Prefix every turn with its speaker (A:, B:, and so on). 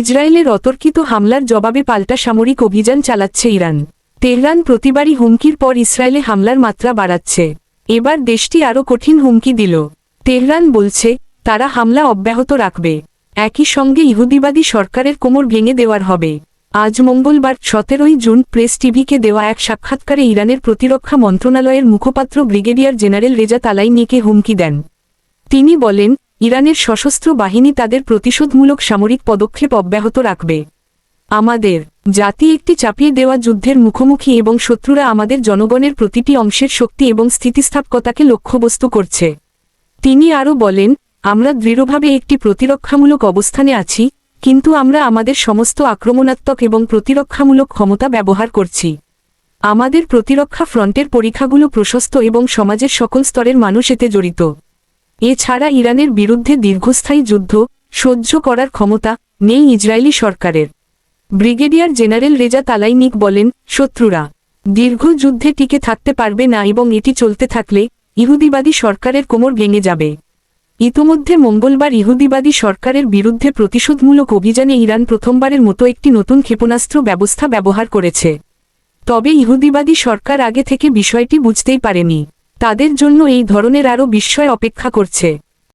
A: ইসরায়েলের অতর্কিত হামলার জবাবে পাল্টা সামরিক অভিযান চালাচ্ছে ইরান। তেহরান প্রতিবারই হুমকির পর ইসরায়েলে হামলার মাত্রা বাড়াচ্ছে। এবার দেশটি আরও কঠিন হুমকি দিল। তেহরান বলছে, তারা হামলা অব্যাহত রাখবে। একই সঙ্গে ইহুদিবাদী সরকারের কোমর ভেঙে দেওয়ার হবে। আজ মঙ্গলবার সতেরোই জুন প্রেস টিভিকে দেওয়া এক সাক্ষাৎকারে ইরানের প্রতিরক্ষা মন্ত্রণালয়ের মুখপাত্র ব্রিগেডিয়ার জেনারেল রেজা তালাইনিকে হুমকি দেন। তিনি বলেন ইরানের সশস্ত্র বাহিনী তাদের প্রতিশোধমূলক সামরিক পদক্ষেপ অব্যাহত রাখবে। আমাদের জাতি একটি চাপিয়ে দেওয়া যুদ্ধের মুখোমুখি এবং শত্রুরা আমাদের জনগণের প্রতিটি অংশের শক্তি এবং স্থিতিস্থাপকতাকে লক্ষ্যবস্তু করছে। তিনি আরও বলেন, আমরা দৃঢ়ভাবে একটি প্রতিরক্ষামূলক অবস্থানে আছি, কিন্তু আমরা আমাদের সমস্ত আক্রমণাত্মক এবং প্রতিরক্ষামূলক ক্ষমতা ব্যবহার করছি। আমাদের প্রতিরক্ষা ফ্রন্টের পরীক্ষাগুলো প্রশস্ত এবং সমাজের সকল স্তরের মানুষ এতে জড়িত। এছাড়া ইরানের বিরুদ্ধে দীর্ঘস্থায়ী যুদ্ধ সহ্য করার ক্ষমতা নেই ইসরায়েলি সরকারের। ব্রিগেডিয়ার জেনারেল রেজা তালাইনিক বলেন, শত্রুরা দীর্ঘ যুদ্ধে টিকে থাকতে পারবে না এবং এটি চলতে থাকলে ইহুদিবাদী সরকারের কোমর ভেঙে যাবে। ইতোমধ্যে মঙ্গলবার ইহুদিবাদী সরকারের বিরুদ্ধে প্রতিশোধমূলক অভিযানে ইরান প্রথমবারের মতো একটি নতুন ক্ষেপণাস্ত্র ব্যবস্থা ব্যবহার করেছে। তবে ইহুদিবাদী সরকার আগে থেকে বিষয়টি বুঝতেই পারেনি। তাদের জন্য এই ধরনের আরও বিস্ময় অপেক্ষা করছে।